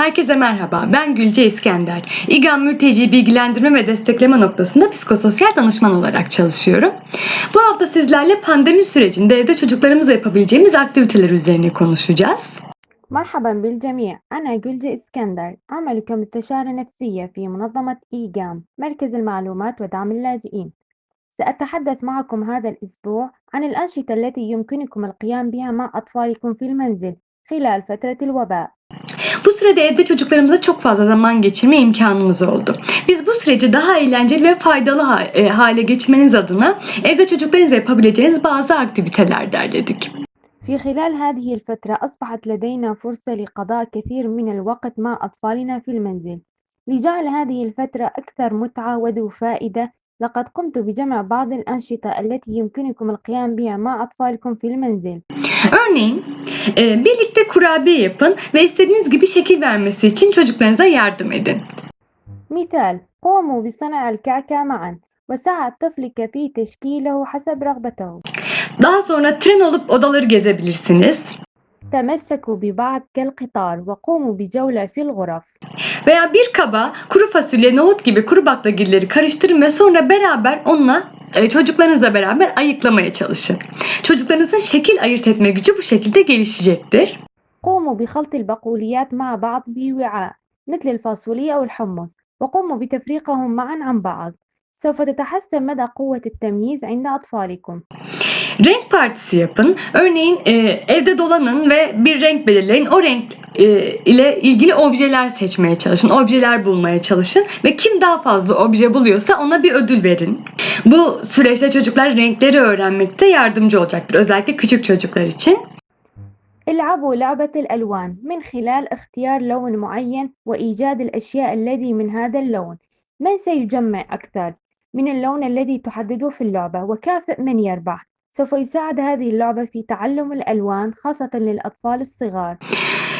Herkese merhaba, ben Gülce İskender. İGAM Mülteci Bilgilendirme ve Destekleme noktasında psikososyal danışman olarak çalışıyorum. Bu hafta sizlerle pandemi sürecinde evde çocuklarımızla yapabileceğimiz aktiviteler üzerine konuşacağız. مرحبا بالجميع أنا جلجة إسكندر أعمل كمستشارة نفسية في منظمة إيجام مركز المعلومات ودعم اللاجئين سأتحدث معكم هذا الأسبوع عن الأنشطة التي يمكنكم القيام بها مع أطفالكم في المنزل خلال فترة الوباء Bu sürede evde çocuklarımızla çok fazla zaman geçirme imkanımız oldu. Biz bu süreci daha eğlenceli ve faydalı ha- e, hale getirmeniz adına evde çocuklarınızla yapabileceğiniz bazı aktiviteler derledik. في خلال هذه الفترة أصبحت لدينا فرصة لقضاء كثير من الوقت مع أطفالنا في المنزل لجعل هذه الفترة أكثر متعة وذو فائدة لقد قمت بجمع بعض الأنشطة التي يمكنكم القيام بها مع أطفالكم في المنزل Örneğin e, birlikte kurabiye yapın ve istediğiniz gibi şekil vermesi için çocuklarınıza yardım edin. مثال قوموا بصنع الكعكة معا وساعد طفلك في تشكيله حسب رغبته Daha sonra tren olup odaları gezebilirsiniz. تمسكوا ببعض كالقطار وقوموا بجولة في الغرف Veya bir kaba kuru fasulye, nohut gibi kuru baklagilleri karıştırın ve sonra beraber onunla e, çocuklarınızla beraber ayıklamaya çalışın. Çocuklarınızın şekil ayırt etme gücü bu şekilde gelişecektir. قوموا بخلط البقوليات مع بعض بوعاء مثل الفاصوليا أو الحمص وقوموا بتفريقهم معا عن بعض سوف تتحسن مدى قوة التمييز عند أطفالكم Renk partisi yapın. Örneğin e, evde dolanın ve bir renk belirleyin. O renk e, ile ilgili objeler seçmeye çalışın. Objeler bulmaya çalışın ve kim daha fazla obje buluyorsa ona bir ödül verin. Bu süreçte çocuklar renkleri öğrenmekte yardımcı olacaktır. Özellikle küçük çocuklar için. العبوا لعبة الألوان من خلال اختيار لون معين وإيجاد الأشياء الذي من هذا اللون من سيجمع أكثر من اللون الذي تحدده في اللعبة؟ وكافئ من يربح. سوف يساعد هذه اللعبة في تعلم الألوان خاصة للأطفال الصغار.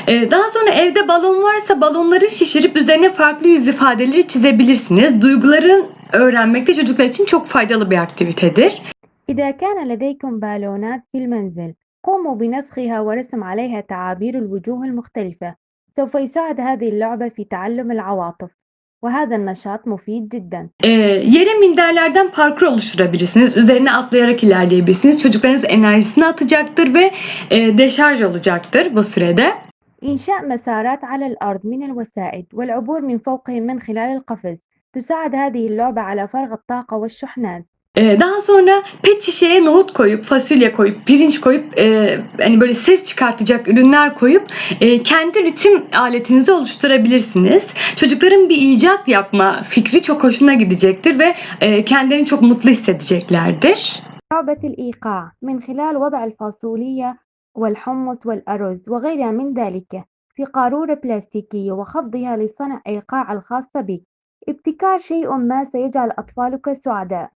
Daha sonra evde balon varsa balonları şişirip üzerine farklı yüz ifadeleri çizebilirsiniz. Duyguları öğrenmekte çocuklar için çok faydalı bir aktivitedir. إذا كان لديكم بالونات في المنزل قوموا بنفخها ورسم عليها تعابير الوجوه المختلفة. سوف يساعد هذه اللعبة في تعلم العواطف. وهذا النشاط مفيد جدا Ee, yere minderlerden parkur oluşturabilirsiniz. Üzerine atlayarak ilerleyebilirsiniz. Çocuklarınız enerjisini atacaktır ve e, deşarj olacaktır bu sürede. إنشاء مسارات على الأرض من الوسائد والعبور من فوقهم من خلال القفز تساعد هذه اللعبة على فرغ الطاقة والشحنات daha sonra pet şişeye nohut koyup, fasulye koyup, pirinç koyup, e, hani böyle ses çıkartacak ürünler koyup e, kendi ritim aletinizi oluşturabilirsiniz. Çocukların bir icat yapma fikri çok hoşuna gidecektir ve e, kendilerini çok mutlu hissedeceklerdir. لعبة الإيقاع من خلال وضع الفاصوليا والحمص والأرز وغيرها من ذلك في قارورة بلاستيكية وخضها لصنع إيقاع الخاصة بك ابتكار شيء ما سيجعل أطفالك سعداء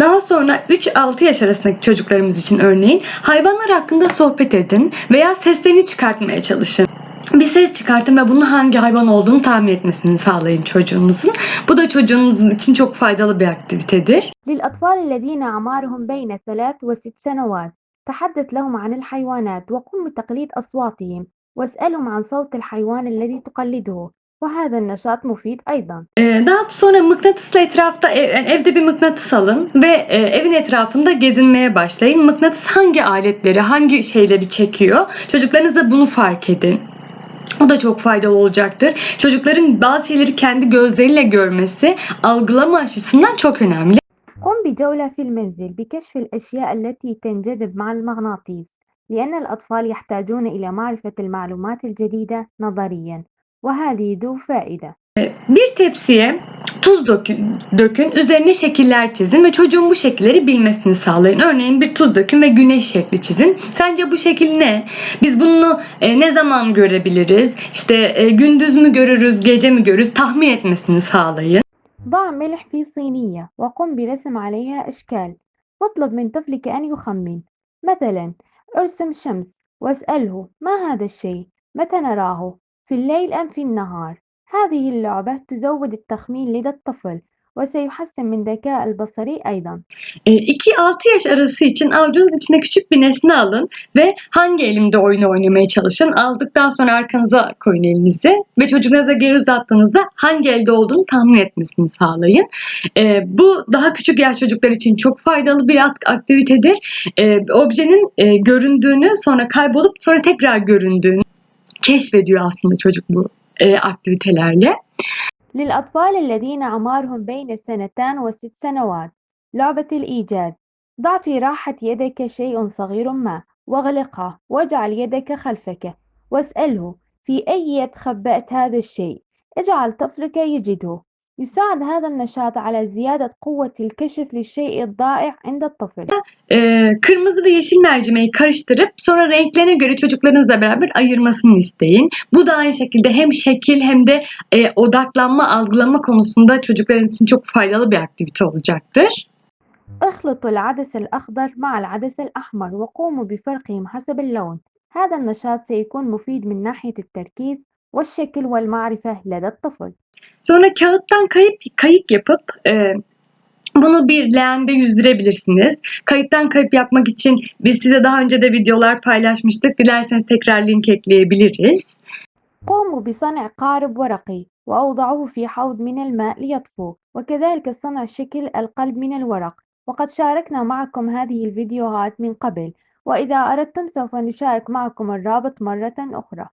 Daha sonra 3-6 yaş arasındaki çocuklarımız için örneğin hayvanlar hakkında sohbet edin veya seslerini çıkartmaya çalışın. Bir ses çıkartın ve bunun hangi hayvan olduğunu tahmin etmesini sağlayın çocuğunuzun. Bu da çocuğunuzun için çok faydalı bir aktivitedir. للأطفال الذين أعمارهم بين ثلاث وست سنوات تحدث لهم عن الحيوانات وقم بتقليد أصواتهم واسألهم عن صوت الحيوان الذي تقلده وهذا النشاط مفيد أيضا Ee, daha sonra mıknatısla etrafta ev- yani evde bir mıknatıs alın ve e, evin etrafında gezinmeye başlayın. Mıknatıs hangi aletleri, hangi şeyleri çekiyor? Çocuklarınız da bunu fark edin. O da çok faydalı olacaktır. Çocukların bazı şeyleri kendi gözleriyle görmesi, algılama açısından çok önemli. قم بجولة في المنزل بكشف الأشياء التي تنجذب مع المغناطيس لأن الأطفال يحتاجون إلى معرفة المعلومات الجديدة نظريا وهذه ذو فائدة Bir tepsiye tuz dökün, dökün, üzerine şekiller çizin ve çocuğun bu şekilleri bilmesini sağlayın. Örneğin bir tuz dökün ve güneş şekli çizin. Sence bu şekil ne? Biz bunu e, ne zaman görebiliriz? İşte e, gündüz mü görürüz, gece mi görürüz? Tahmin etmesini sağlayın. ضع ملح في صينية وقم برسم عليها أشكال واطلب من طفلك أن يخمن مثلا ارسم شمس واسأله ما هذا الشيء متى نراه في الليل أم في النهار هذه اللعبة تزود التخمين لدى الطفل وسيحسن من ذكاء البصري أيضا 2-6 yaş arası için avucunuz içine küçük bir nesne alın ve hangi elimde oyunu oynamaya çalışın. Aldıktan sonra arkanıza koyun elinizi ve çocuğunuza geri uzattığınızda hangi elde olduğunu tahmin etmesini sağlayın. Ee, bu daha küçük yaş çocuklar için çok faydalı bir at- aktivitedir. Ee, objenin e, göründüğünü sonra kaybolup sonra tekrar göründüğünü keşfediyor aslında çocuk bu e, aktivitelerle. للأطفال الذين أعمارهم بين السنتان والست سنوات. لعبة الإيجاد ضع في راحة يدك شيء صغير ما. واغلقه واجعل يدك خلفك. واسأله. في أي خبأت هذا الشيء؟ اجعل طفلك يجده. يساعد هذا النشاط على زيادة قوة الكشف للشيء الضائع عند الطفل Ee, kırmızı ve yeşil mercimeği karıştırıp sonra renklerine göre çocuklarınızla beraber ayırmasını isteyin. Bu da aynı şekilde hem şekil hem de e, odaklanma, algılama konusunda çocukların için çok faydalı bir aktivite olacaktır. اخلطوا العدس الأخضر مع العدس الأحمر وقوموا بفرقهم حسب اللون هذا النشاط سيكون مفيد من ناحية التركيز والشكل والمعرفة لدى الطفل Sonra kağıttan kayıp kayık yapıp e, bunu bir leğende yüzdürebilirsiniz. Kayıttan kayıp yapmak için biz size daha önce de videolar paylaşmıştık. Dilerseniz tekrar link ekleyebiliriz. قوموا بصنع قارب ورقي وأوضعوه في حوض من الماء ليطفو وكذلك صنع شكل القلب من الورق وقد شاركنا معكم هذه الفيديوهات من قبل وإذا أردتم سوف نشارك معكم الرابط مرة أخرى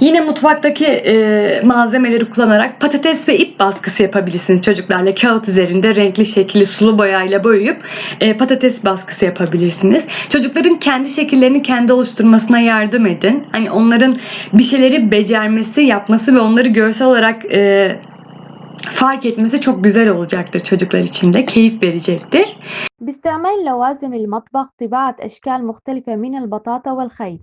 Yine mutfaktaki e, malzemeleri kullanarak patates ve ip baskısı yapabilirsiniz çocuklarla. Kağıt üzerinde renkli şekilli sulu boyayla boyayıp e, patates baskısı yapabilirsiniz. Çocukların kendi şekillerini kendi oluşturmasına yardım edin. Hani onların bir şeyleri becermesi, yapması ve onları görsel olarak e, fark etmesi çok güzel olacaktır çocuklar için de. Keyif verecektir. باستعمال لوازم المطبخ طباعة أشكال مختلفة من البطاطا والخيط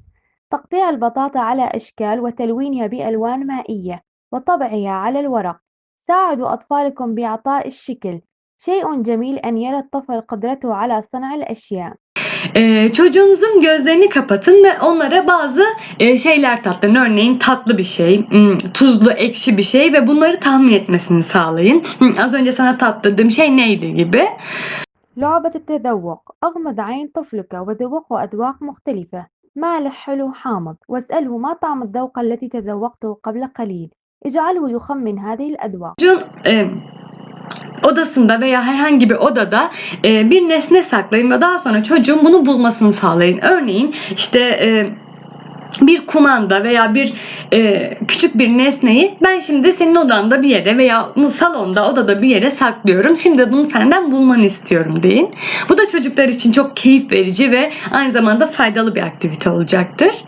تقطيع البطاطا على أشكال وتلوينها بألوان مائية وطبعها على الورق ساعدوا أطفالكم بإعطاء الشكل شيء جميل أن يرى الطفل قدرته على صنع الأشياء Ee, çocuğunuzun gözlerini kapatın ve onlara bazı e, şeyler tattırın. Örneğin tatlı bir şey, hmm, tuzlu, ekşi bir şey ve bunları tahmin etmesini sağlayın. Hmm, az önce sana tattırdığım şey neydi gibi. لعبة التذوق أغمض عين طفلك وذوقه أذواق مختلفة مالح حلو حامض واسأله ما طعم الذوق التي تذوقته قبل قليل اجعله يخمن هذه e, odasında veya herhangi bir odada e, bir nesne saklayın ve daha sonra çocuğun bunu bulmasını sağlayın. Örneğin işte e, bir kumanda veya bir e, küçük bir nesneyi ben şimdi senin odanda bir yere veya bu salonda odada bir yere saklıyorum. Şimdi bunu senden bulmanı istiyorum deyin. Bu da çocuklar için çok keyif verici ve aynı zamanda faydalı bir aktivite olacaktır.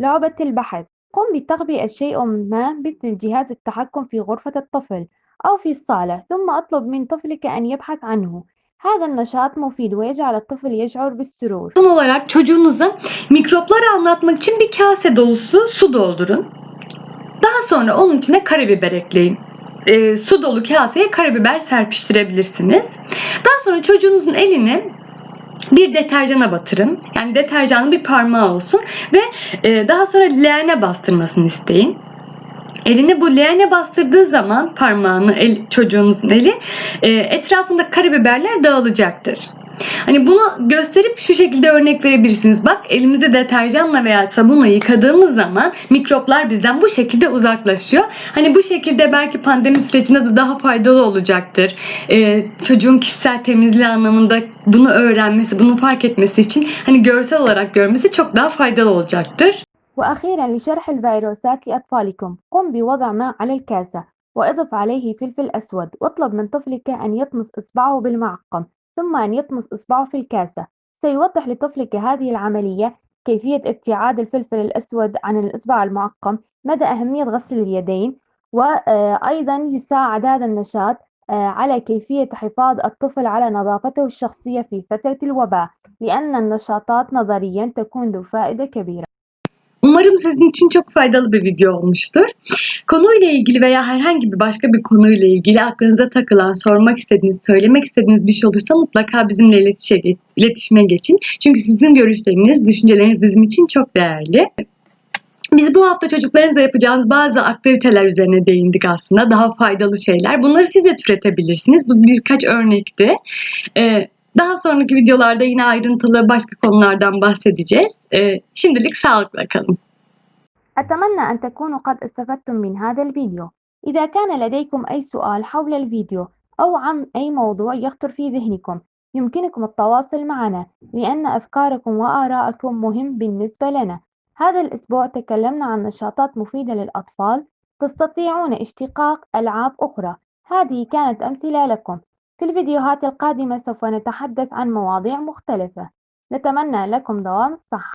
لعبة البحث قم بتخبئة شيء ما مثل جهاز التحكم في غرفة الطفل أو في الصالة ثم أطلب من طفلك أن يبحث عنه هذا النشاط مفيد ويجعل الطفل يشعر بالسرور Son olarak çocuğunuza mikropları anlatmak için bir kase dolusu su doldurun. Daha sonra onun içine karabiber ekleyin. Ee, su dolu kaseye karabiber serpiştirebilirsiniz. Daha sonra çocuğunuzun elini bir deterjana batırın. Yani deterjanın bir parmağı olsun ve e, daha sonra leğene bastırmasını isteyin. Elini bu leğene bastırdığı zaman parmağını el, çocuğunuzun eli e, etrafında karabiberler dağılacaktır. Hani bunu gösterip şu şekilde örnek verebilirsiniz. Bak elimizi deterjanla veya sabunla yıkadığımız zaman mikroplar bizden bu şekilde uzaklaşıyor. Hani bu şekilde belki pandemi sürecinde de daha faydalı olacaktır. Ee, çocuğun kişisel temizliği anlamında bunu öğrenmesi, bunu fark etmesi için hani görsel olarak görmesi çok daha faydalı olacaktır. وأخيرا لشرح الفيروسات لأطفالكم قم بوضع ماء على الكاسة وأضف عليه فلفل أسود واطلب من طفلك أن يطمس إصبعه بالمعقم ثم أن يطمس إصبعه في الكاسة. سيوضح لطفلك هذه العملية كيفية ابتعاد الفلفل الأسود عن الإصبع المعقم مدى أهمية غسل اليدين وأيضا يساعد هذا النشاط آه، على كيفية حفاظ الطفل على نظافته الشخصية في فترة الوباء لأن النشاطات نظريا تكون ذو فائدة كبيرة. Umarım sizin için çok faydalı bir video olmuştur. Konuyla ilgili veya herhangi bir başka bir konuyla ilgili aklınıza takılan, sormak istediğiniz, söylemek istediğiniz bir şey olursa mutlaka bizimle iletişime geçin. Çünkü sizin görüşleriniz, düşünceleriniz bizim için çok değerli. Biz bu hafta çocuklarınızla yapacağınız bazı aktiviteler üzerine değindik aslında. Daha faydalı şeyler. Bunları siz de türetebilirsiniz. Bu birkaç örnekti. Ee, daha sonraki videolarda yine ayrıntılı başka konulardan bahsedeceğiz. Şimdilik sağlıkla kalın. أتمنى أن تكونوا قد استفدتم من هذا الفيديو إذا كان لديكم أي سؤال حول الفيديو أو عن أي موضوع يخطر في ذهنكم يمكنكم التواصل معنا لأن أفكاركم وآراءكم مهم بالنسبة لنا هذا الأسبوع تكلمنا عن نشاطات مفيدة للأطفال تستطيعون اشتقاق ألعاب أخرى هذه كانت أمثلة لكم في الفيديوهات القادمة سوف نتحدث عن مواضيع مختلفة. نتمنى لكم دوام الصحة